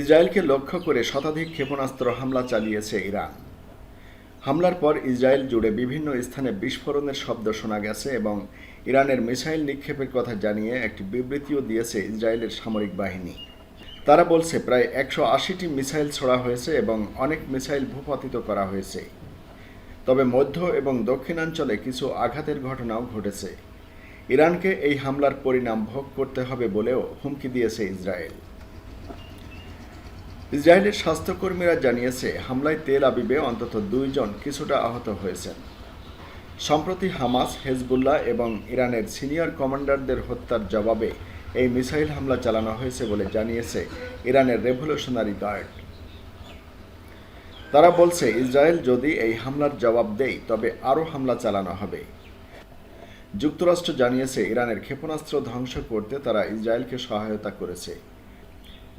ইসরায়েলকে লক্ষ্য করে শতাধিক ক্ষেপণাস্ত্র হামলা চালিয়েছে ইরান। হামলার পর ইসরায়েল জুড়ে বিভিন্ন স্থানে বিস্ফোরণের শব্দ শোনা গেছে এবং ইরানের মিসাইল নিক্ষেপের কথা জানিয়ে একটি বিবৃতিও দিয়েছে ইসরায়েলের সামরিক বাহিনী। তারা বলছে, প্রায় একশো আশিটি মিসাইল ছোড়া হয়েছে এবং অনেক মিসাইল ভূপাতিত করা হয়েছে। তবে মধ্য এবং দক্ষিণাঞ্চলে কিছু আঘাতের ঘটনাও ঘটেছে। ইরানকে এই হামলার পরিণাম ভোগ করতে হবে বলেও হুমকি দিয়েছে ইসরায়েল। ইসরায়েলের স্বাস্থ্যকর্মীরা জানিয়েছে, হামলায় তেল আবিবে অন্তত দুইজন কিছুটা আহত হয়েছেন। সম্প্রতি হামাস, হেজবুল্লাহ এবং ইরানের সিনিয়র কমান্ডারদের হত্যার জবাবে এই মিসাইল হামলা চালানো হয়েছে বলে জানিয়েছে ইরানের রেভলিউশনারি গার্ড। তারা বলছে, ইসরায়েল যদি এই হামলার জবাব দেয়, তবে আরও হামলা চালানো হবে। যুক্তরাষ্ট্র জানিয়েছে, ইরানের ক্ষেপণাস্ত্র ধ্বংস করতে তারা ইসরায়েলকে সহায়তা করেছে।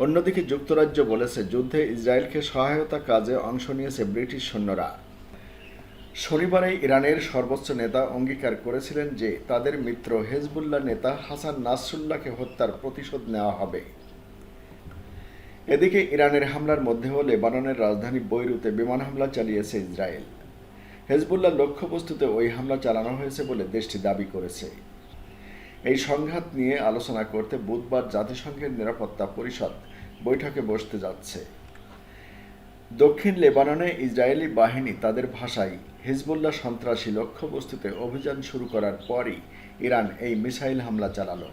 অন্যদিকে যুক্তরাজ্য বলেছে যুদ্ধে ইসরায়েলকে সহায়তা কাজে অংশ নিয়েছে ব্রিটিশ সৈন্যরা। শনিবারে ইরানের সর্বোচ্চ নেতা অঙ্গীকার করেছিলেন যে তাদের মিত্র হেজবুল্লাহ নেতা হাসান নাসরুল্লাহকে হত্যার প্রতিশোধ নেওয়া হবে। এদিকে ইরানের হামলার মধ্যেও লেবাননের রাজধানী বৈরুতে বিমান হামলা চালিয়েছে ইসরায়েল। হেজবুল্লাহ লক্ষ্যবস্তুতে ওই হামলা চালানো হয়েছে বলে দেশটি দাবি করেছে। এই সংঘাত নিয়ে আলোচনা করতে বুধবার জাতিসংঘের নিরাপত্তা পরিষদ বৈঠকে বসতে যাচ্ছে। দক্ষিণ লেবাননে ইসরায়েলি বাহিনী তাদের ভাষায় হিজবুল্লাহ সন্ত্রাসী লক্ষ্যবস্তুতে অভিযান শুরু করার পরই ইরান এই মিসাইল হামলা চালালো।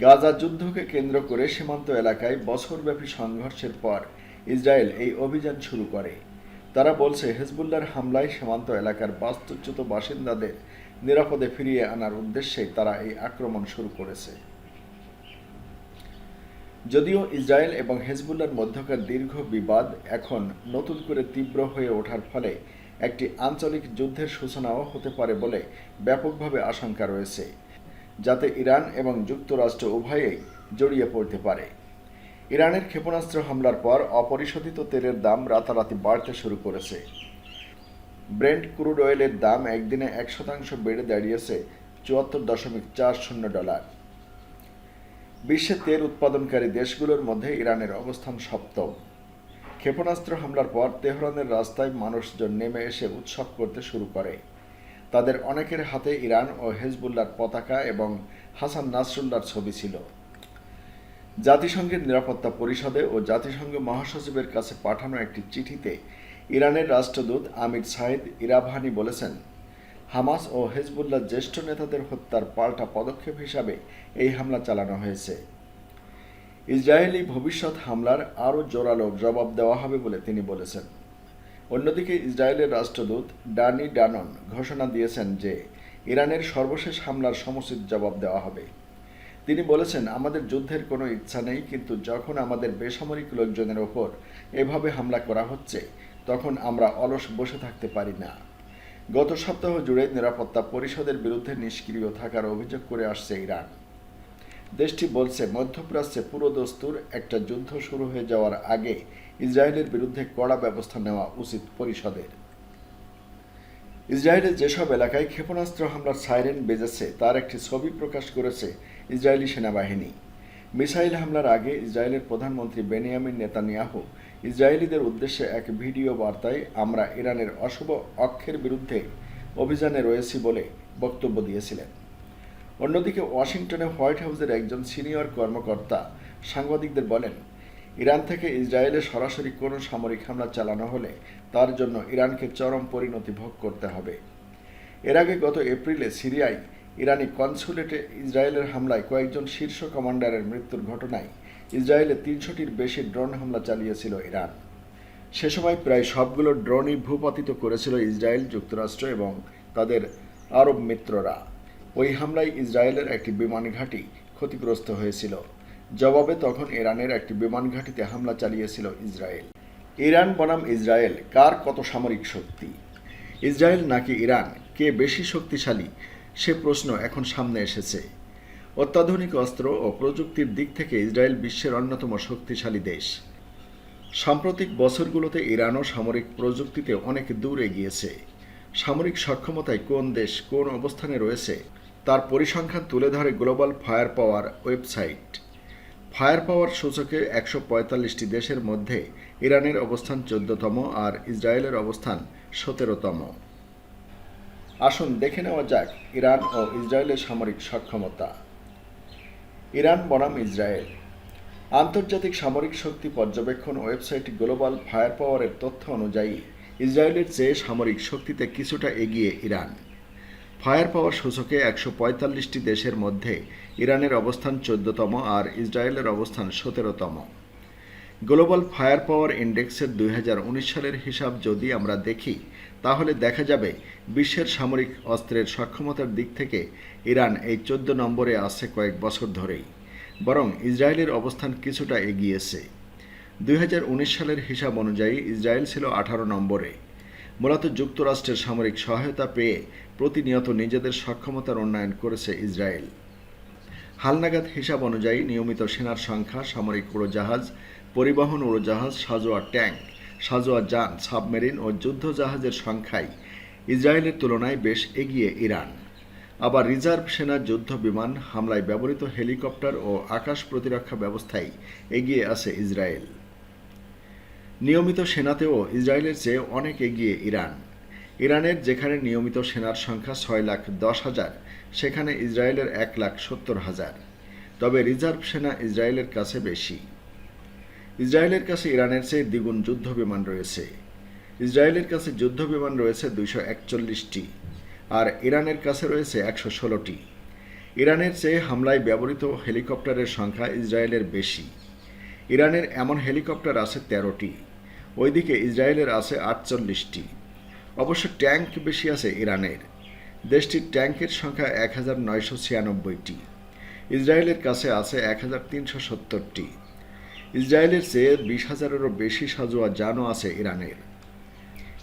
গাজা যুদ্ধকে কেন্দ্র করে সীমান্ত এলাকায় বছরব্যাপী সংঘর্ষের পর ইসরায়েল এই অভিযান শুরু করে। তারা বলছে, হেজবুল্লাহর হামলায় সীমান্ত এলাকার বাস্তুচ্যুত বাসিন্দাদের নিরাপদে ফিরিয়ে আনার উদ্দেশ্যে তারা এই আক্রমণ শুরু করেছে। যদিও ইসরায়েল এবং হেজবুল্লার মধ্যকার দীর্ঘ বিবাদ এখন নতুন করে তীব্র হয়ে ওঠার ফলে একটি আঞ্চলিক যুদ্ধের সূচনাও হতে পারে বলে ব্যাপকভাবে আশঙ্কা রয়েছে, যাতে ইরান এবং যুক্তরাষ্ট্র উভয়েই জড়িয়ে পড়তে পারে। ইরানের ক্ষেপণাস্ত্র হামলার পর অপরিশোধিত তেলের দাম রাতারাতি বাড়তে শুরু করেছে। ব্রেন্ট ক্রুড অয়েলের দাম একদিনে এক শতাংশ বেড়ে দাঁড়িয়েছে চুয়াত্তর দশমিক চার শূন্য ডলার। বিশ্বে তেল উৎপাদনকারী দেশগুলোর মধ্যে ইরানের অবস্থান সপ্তম। ক্ষেপণাস্ত্র হামলার পর তেহরানের রাস্তায় মানুষজন নেমে এসে উৎসব করতে শুরু করে। তাদের অনেকের হাতে ইরান ও হেজবুল্লার পতাকা এবং হাসান নাসরুল্লার ছবি ছিল। জাতিসংঘের নিরাপত্তা পরিষদে ও জাতিসংঘ মহাসচিবের কাছে পাঠানো একটি চিঠিতে ইরানের রাষ্ট্রদূত আমির সাইদ ইরাভানি বলেছেন, হামাস ও হেজবুল্লাহ জ্যেষ্ঠ নেতাদের হত্যার পাল্টা পদক্ষেপ হিসাবে এই হামলা চালানো হয়েছে। ইসরায়েলি ভবিষ্যৎ হামলার আরও জোরালো জবাব দেওয়া হবে বলে তিনি বলেছেন। অন্যদিকে ইসরায়েলের রাষ্ট্রদূত ডানি ডানন ঘোষণা দিয়েছেন যে, ইরানের সর্বশেষ হামলার সমুচিত জবাব দেওয়া হবে। তিনি বলেছেন, আমাদের যুদ্ধের কোনো ইচ্ছা নেই, কিন্তু যখন আমাদের বেসামরিক লোকজনের ওপর এভাবে হামলা করা হচ্ছে তখন আমরা অলস বসে থাকতে পারি না। গত সপ্তাহ জুড়ে নিরাপত্তা পরিষদের বিরুদ্ধে নিষ্ক্রিয় থাকার অভিযোগ করে আসছে ইরান। দেশটি বলছে, মধ্যপ্রাচ্যে পুরো দস্তুর একটা যুদ্ধ শুরু হয়ে যাওয়ার আগে ইসরায়েলের বিরুদ্ধে কড়া ব্যবস্থা নেওয়া উচিত পরিষদের। ইসরায়েলের যেসব এলাকায় ক্ষেপণাস্ত্র হামলার সাইরেন বেজেছে, তার একটি ছবি প্রকাশ করেছে ইসরায়েলি সেনাবাহিনী। মিসাইল হামলার আগে ইসরায়েলের প্রধানমন্ত্রী বেনিয়ামিন নেতানিয়াহু ইসরায়েলিদের উদ্দেশ্যে এক ভিডিও বার্তায় আমরা ইরানের অশুভ অক্ষের বিরুদ্ধে অভিযানে রয়েছি বলে বক্তব্য দিয়েছিলেন। অন্যদিকে ওয়াশিংটনে হোয়াইট হাউসের একজন সিনিয়র কর্মকর্তা সাংবাদিকদের বলেন, ইরান থেকে ইসরায়েলে সরাসরি কোনো সামরিক হামলা চালানো হলে তার জন্য ইরানকে চরম পরিণতি ভোগ করতে হবে। এর আগে গত এপ্রিলে সিরিয়ায় ইরানি কনসুলেটে ইসরায়েলের হামলায় কয়েকজন শীর্ষ কমান্ডারের মৃত্যুর ঘটনায় ইসরায়েলে তিনশোটির বেশি ড্রোন হামলা চালিয়েছিল ইরান। সে সময় প্রায় সবগুলো ড্রোনই ভূপাতিত করেছিল ইসরায়েল, যুক্তরাষ্ট্র এবং তাদের আরব মিত্ররা। ওই হামলায় ইসরায়েলের একটি বিমান ঘাঁটি ক্ষতিগ্রস্ত হয়েছিল। জবাবে তখন ইরানের একটি বিমান ঘাঁটিতে হামলা চালিয়েছিল ইসরায়েল। ইরান বনাম ইসরায়েল, কার কত সামরিক শক্তি? ইসরায়েল নাকি ইরান? কে বেশি শক্তিশালী? সে প্রশ্ন এখন সামনে এসেছে। অত্যাধুনিক অস্ত্র ও প্রযুক্তির দিক থেকে ইসরায়েল বিশ্বের অন্যতম শক্তিশালী দেশ। সাম্প্রতিক বছরগুলোতে ইরানও সামরিক প্রযুক্তিতে অনেক দূর এগিয়েছে। সামরিক সক্ষমতায় কোন দেশ কোন অবস্থানে রয়েছে, তার পরিসংখ্যান তুলে ধরে গ্লোবাল ফায়ার পাওয়ার ওয়েবসাইট। ফায়ার পাওয়ার সূচকে একশো পঁয়তাল্লিশটি দেশের মধ্যে ইরানের অবস্থান চোদ্দতম আর ইসরায়েলের অবস্থান সতেরোতম। আসুন দেখে নেওয়া যাক ইরান ও ইসরায়েলের সামরিক সক্ষমতা। ইরান, বনাম ইসরায়েল। আন্তর্জাতিক সামরিক শক্তি পর্যবেক্ষণ ওয়েবসাইট গ্লোবাল ফায়ার পাওয়ারের তথ্য অনুযায়ী, ইসরায়েলের চেয়ে সামরিক শক্তিতে কিছুটা এগিয়ে ইরান। ফায়ার পাওয়ার সূচকে একশো পঁয়তাল্লিশটি দেশের মধ্যে ইরানের অবস্থান চোদ্দতম আর ইসরায়েলের অবস্থান সতেরোতম। গ্লোবাল ফায়ার পাওয়ার ইন্ডেক্সের দুই হাজার উনিশ সালের হিসাব যদি আমরা দেখি তাহলে দেখা যাবে বিশ্বের সামরিক অস্ত্রের সক্ষমতার দিক থেকে ইরান এই চোদ্দ নম্বরে আছে কয়েক বছর ধরেই, বরং ইসরায়েলের অবস্থান কিছুটা এগিয়েছে। দুই হাজার উনিশ সালের হিসাব অনুযায়ী ইসরায়েল ছিল আঠারো নম্বরে। মূলত যুক্তরাষ্ট্রের সামরিক সহায়তা পেয়ে প্রতিনিয়ত নিজেদের সক্ষমতার উন্নয়ন করেছে ইসরায়েল। হালনাগাদ হিসাব অনুযায়ী নিয়মিত সেনার সংখ্যা, সামরিক উড়োজাহাজ, পরিবহন উড়োজাহাজ, সাজোয়া ট্যাঙ্ক সাজোয়া যান, সাবমেরিন ও যুদ্ধজাহাজের সংখ্যায় ইসরায়েলের তুলনায় বেশ এগিয়ে ইরান। আবার রিজার্ভ সেনার যুদ্ধ বিমান হামলায় ব্যবহৃত হেলিকপ্টার ও আকাশ প্রতিরক্ষা ব্যবস্থায় এগিয়ে আছে ইসরায়েল। নিয়মিত সেনাতেও ইসরায়েলের চেয়ে অনেক এগিয়ে ইরান। ইরানের যেখানে নিয়মিত সেনার সংখ্যা ছয় লাখ দশ হাজার, সেখানে ইসরায়েলের এক লাখ সত্তর হাজার। তবে রিজার্ভ সেনা ইসরায়েলের কাছে বেশি। ইসরায়েলের কাছে ইরানের চেয়ে দ্বিগুণ যুদ্ধ বিমান রয়েছে। ইসরায়েলের কাছে যুদ্ধ বিমান রয়েছে দুইশো একচল্লিশটি আর ইরানের কাছে রয়েছে একশো ষোলোটি। ইরানের চেয়ে হামলায় ব্যবহৃত হেলিকপ্টারের সংখ্যা ইসরায়েলের বেশি। ইরানের এমন হেলিকপ্টার আছে তেরোটি। ওইদিকে ইসরায়েলের আছে আটচল্লিশটি। অবশ্য ট্যাঙ্ক বেশি আছে ইরানের। দেশটির ট্যাঙ্কের সংখ্যা এক হাজার নয়শো ছিয়ানব্বইটি। ইসরায়েলের কাছে আছে এক হাজার তিনশো সত্তরটি। ইসরায়েলের চেয়ে বিশ হাজারেরও বেশি সাজোয়া যানও আছে ইরানের।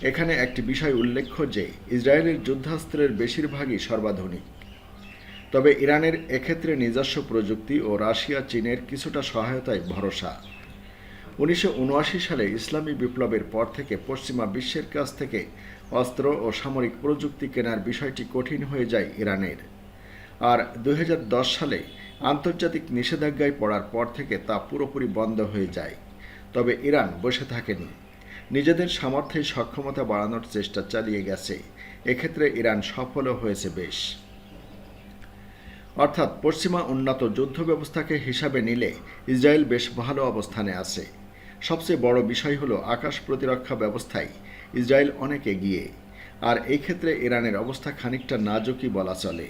এখানে একটি বিষয় উল্লেখ্য যে, ইসরায়েলের যুদ্ধাস্ত্রের বেশিরভাগই সর্বাধুনিক। তবে ইরানের এক্ষেত্রে নিজস্ব প্রযুক্তি ও রাশিয়া, চীনের কিছুটা সহায়তায় ভরসা। উনিশশো উনআশি সালে ইসলামী বিপ্লবের পর থেকে পশ্চিমা বিশ্বের কাছ থেকে অস্ত্র ও সামরিক প্রযুক্তি কেনার বিষয়টি কঠিন হয়ে যায় ইরানের। আর দুই হাজার দশ সালে আন্তর্জাতিক নিষেধাজ্ঞায় পড়ার পর থেকে তা পুরোপুরি বন্ধ হয়ে যায়। তবে ইরান বসে থাকেনি। নিজেদের সামর্থ্যে সক্ষমতা বাড়ানোর চেষ্টা চালিয়ে গেছে। এক্ষেত্রে ইরান সফলও হয়েছে বেশ। অর্থাৎ পশ্চিমা উন্নত যুদ্ধ ব্যবস্থাকে হিসাবে নিলে ইসরায়েল বেশ ভালো অবস্থানে আছে। সবচেয়ে বড় বিষয় হলো আকাশ প্রতিরক্ষা ব্যবস্থায় ইসরায়েল অনেক এগিয়ে। আর এই ক্ষেত্রে ইরানের অবস্থা খানিকটা নাজুকি বলা চলে।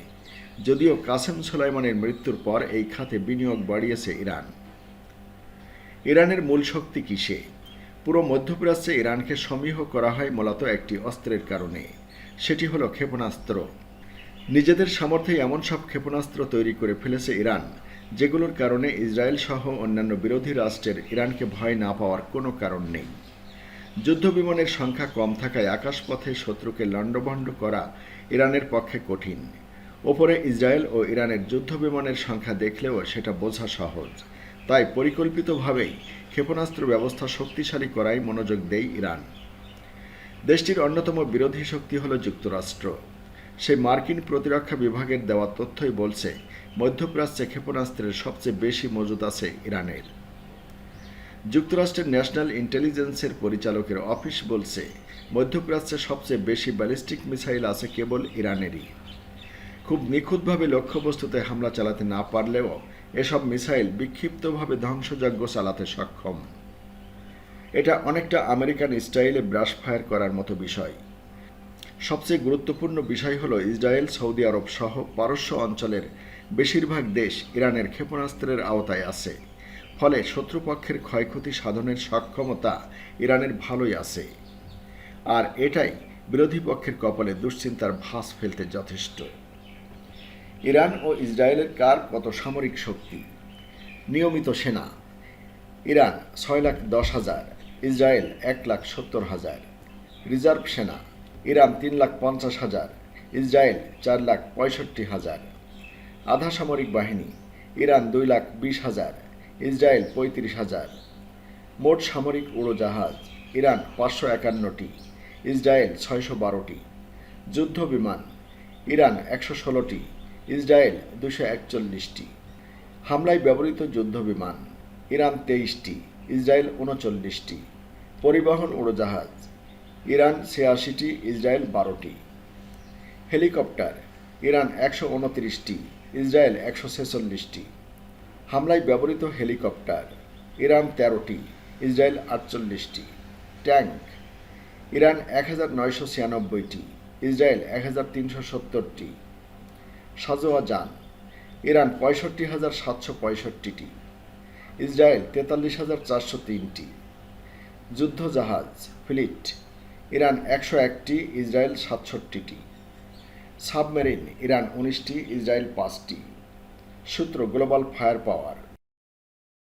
যদিও কাসেম সোলাইমানের মৃত্যুর পর এই খাতে বিনিয়োগ বাড়িয়েছে ইরান। ইরানের মূল শক্তি কিসে? পুরো মধ্যপ্রাচ্যে ইরানকে সমীহ করা হয় মূলত একটি অস্ত্রের কারণে। সেটি হলো ক্ষেপণাস্ত্র। নিজেদের সামর্থ্যে এমন সব ক্ষেপণাস্ত্র তৈরি করে ফেলেছে ইরান, যেগুলোর কারণে ইসরায়েল সহ অন্যান্য বিরোধী রাষ্ট্রের ইরানকে ভয় না পাওয়ার কোনো কারণ নেই। যুদ্ধ বিমানের সংখ্যা কম থাকায় আকাশপথে শত্রুকে লণ্ডভণ্ড করা ইরানের পক্ষে কঠিন। ওপরে ইসরায়েল ও ইরানের যুদ্ধ বিমানের সংখ্যা দেখলেও সেটা বোঝা সহজ। তাই পরিকল্পিতভাবেই ক্ষেপণাস্ত্র ব্যবস্থা শক্তিশালী করাই মনোযোগ দেয় ইরান। দেশটির অন্যতম বিরোধী শক্তি হল যুক্তরাষ্ট্র। সেই মার্কিন প্রতিরক্ষা বিভাগের দেওয়া তথ্যই বলছে, মধ্যপ্রাচ্যে ক্ষেপণাস্ত্রের সবচেয়ে বেশি মজুদ আছে ইরানের। যুক্তরাষ্ট্রের ন্যাশনাল ইন্টেলিজেন্সের পরিচালকের অফিস বলছে, মধ্যপ্রাচ্যে সবচেয়ে বেশি ব্যালিস্টিক মিসাইল আছে কেবল ইরানেরই। খুব নিখুঁতভাবে লক্ষ্যবস্তুতে হামলা চালাতে না পারলেও এসব মিসাইল বিক্ষিপ্তভাবে ধ্বংসযজ্ঞ চালাতে সক্ষম। এটা অনেকটা আমেরিকান স্টাইলে ব্রাশ ফায়ার করার মতো বিষয়। সবচেয়ে গুরুত্বপূর্ণ বিষয় হলো ইসরায়েল, সৌদি আরব সহ পারস্য অঞ্চলের বেশিরভাগ দেশ ইরানের ক্ষেপণাস্ত্রের আওতায় আছে। ফলে শত্রুপক্ষের ক্ষয়ক্ষতি সাধনের সক্ষমতা ইরানের ভালোই আছে। আর এটাই বিরোধী পক্ষের কপালে দুশ্চিন্তার ভাস ফেলতে যথেষ্ট। ইরান ও ইসরায়েলের কার কত সামরিক শক্তি? নিয়মিত সেনা। ইরান ছয় লাখ দশ হাজার, ইসরায়েল এক লাখ সত্তর হাজার, রিজার্ভ সেনা, ইরান তিন লাখ পঞ্চাশ হাজার, ইসরায়েল চার লাখ পঁয়ষট্টি হাজার। আধা সামরিক বাহিনী, ইরান দুই লাখ বিশ হাজার, ইসরায়েল পঁয়ত্রিশ হাজার। মোট সামরিক উড়োজাহাজ, ইরান পাঁচশো একান্নটি, ইসরায়েল ছয়শো বারোটি। যুদ্ধ বিমান, ইরান একশো ষোলোটি ইসরায়েল দুশো একচল্লিশটি। হামলায় ব্যবহৃত যুদ্ধ বিমান, ইরান তেইশটি, ইসরায়েল উনচল্লিশটি। পরিবহন উড়োজাহাজ, ইরান ছিয়াশিটি, ইসরায়েল বারোটি। হেলিকপ্টার, ইরান একশো উনত্রিশটি, ইসরায়েল একশো ছেচল্লিশটি। হামলায় ব্যবহৃত হেলিকপ্টার, ইরান তেরোটি, ইসরায়েল আটচল্লিশটি। ট্যাঙ্ক ইরান এক হাজার নয়শো ছিয়ানব্বইটি, ইসরায়েল এক হাজার তিনশো সত্তরটি। সাজোয়া যান। ইরান পঁয়ষট্টি হাজার সাতশো পঁয়ষট্টিটি। ইসরায়েল তেতাল্লিশ হাজার চারশো তিনটি। যুদ্ধজাহাজ, ফ্লিট, ইরান একশো একটি, ইসরায়েল সাতষট্টিটি। সাবমেরিন, ইরান উনিশটি, ইসরায়েল পাঁচটি। সূত্র, গ্লোবাল ফায়ার পাওয়ার।